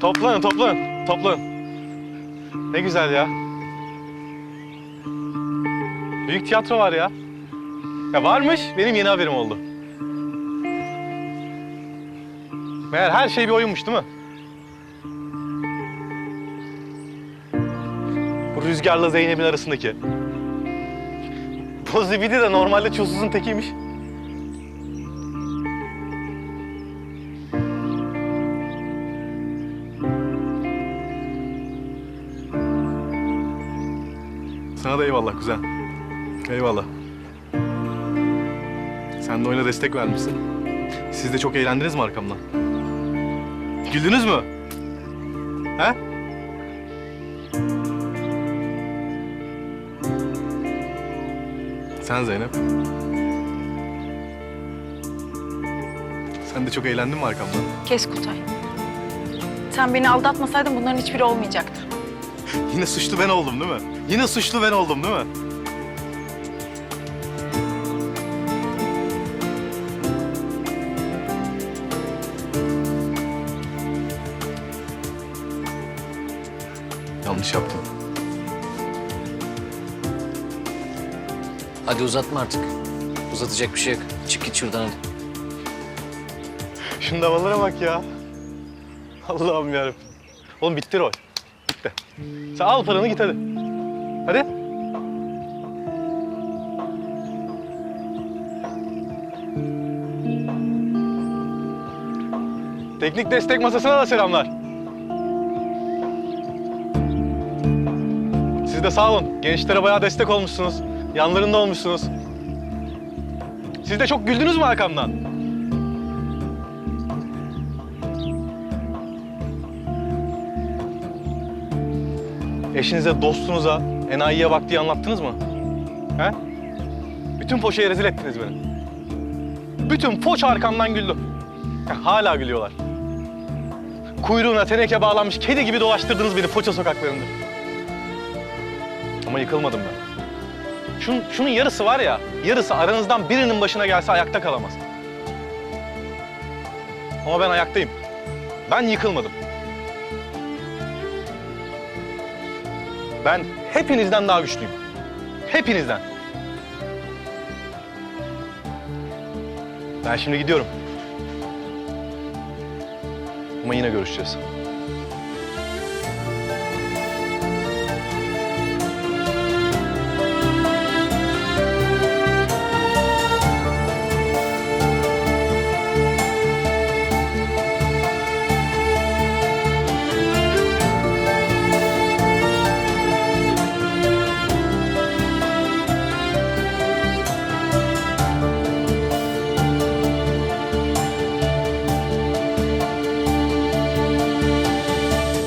Toplanın, toplanın, toplanın. Ne güzel ya. Büyük tiyatro var ya. Ya varmış, benim yeni haberim oldu. Meğer her şey bir oyunmuş değil mi? Bu Rüzgar'la Zeynep'in arasındaki. Bu zibidi de normalde çulsuzun tekiymiş. Sana da eyvallah kuzen. Eyvallah. Sen de oyuna destek vermişsin. Siz de çok eğlendiniz mi arkamdan? Güldünüz mü? He? Sen Zeynep. Sen de çok eğlendin mi arkamdan? Kes Kutay. Sen beni aldatmasaydın bunların hiçbiri olmayacaktı. Yine suçlu ben oldum değil mi? Yine suçlu ben oldum değil mi? Yanlış yaptım. Hadi uzatma artık. Uzatacak bir şey yok. Çık git şuradan hadi. Şunun havalara bak ya. Allah'ım yarabbim. Oğlum bitti rol. Bitti. Sen al paranı git hadi. Hadi. Teknik destek masasına da selamlar. Siz de sağ olun. Gençlere bayağı destek olmuşsunuz. Yanlarında olmuşsunuz. Siz de çok güldünüz mü arkamdan? Eşinize, dostunuza, enayiye bak diye anlattınız mı? He? Bütün poşayı rezil ettiniz beni. Bütün poç arkamdan güldü. Hala gülüyorlar. Kuyruğuna teneke bağlanmış kedi gibi dolaştırdınız beni poça sokaklarında. Ama yıkılmadım ben. Şunun, şunun yarısı var ya, yarısı aranızdan birinin başına gelse ayakta kalamaz. Ama ben ayaktayım. Ben yıkılmadım. Ben hepinizden daha güçlüyüm. Hepinizden. Ben şimdi gidiyorum. Ama yine görüşeceğiz.